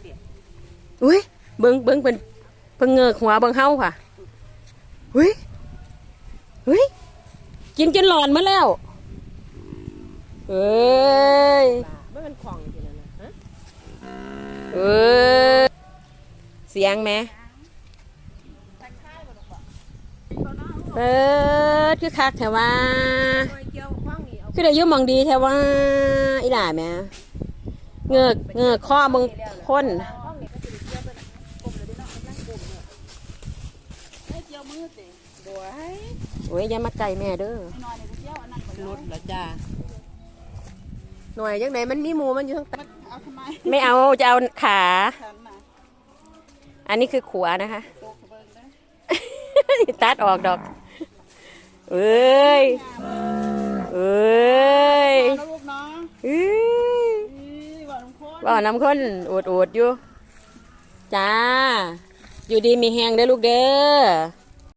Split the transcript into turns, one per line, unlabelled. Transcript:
เปลี่ยน
อุ้ยเบิ้งเบิ้งเป็นเพิ่งเงือกหัวเบิ้งเฮาค่ะอุ้ยอุ้ยกินจนหลอนมาแล้วเอ้ย
ม่เป็นของทีนั้นนะฮะ
เอ้ยเสียงไหมเปิดคือคักแถวว่า
คอยเกี่ยวข้องนี่เอา
คือได้ยุ่หมองดีแถวว่าอีหล่าแหม เงือกเงือกข้อมึงค้น
โอ้
ยอย่ามาไก่แม่เด้อ
รถเหจ้า
หน่วยยังไหนมันมีหมูมันอยู่ทั้งตั
ไม่
เอาจะเอาขา อันนี้คือขวานะคะ
ตัด
ออกดอกเอ้ย
ว่าน้องคน
ว่าน้ำข้นอดอดๆอยู่ จ้า อยู่ดีมีแหงเด้อลูกเด้อ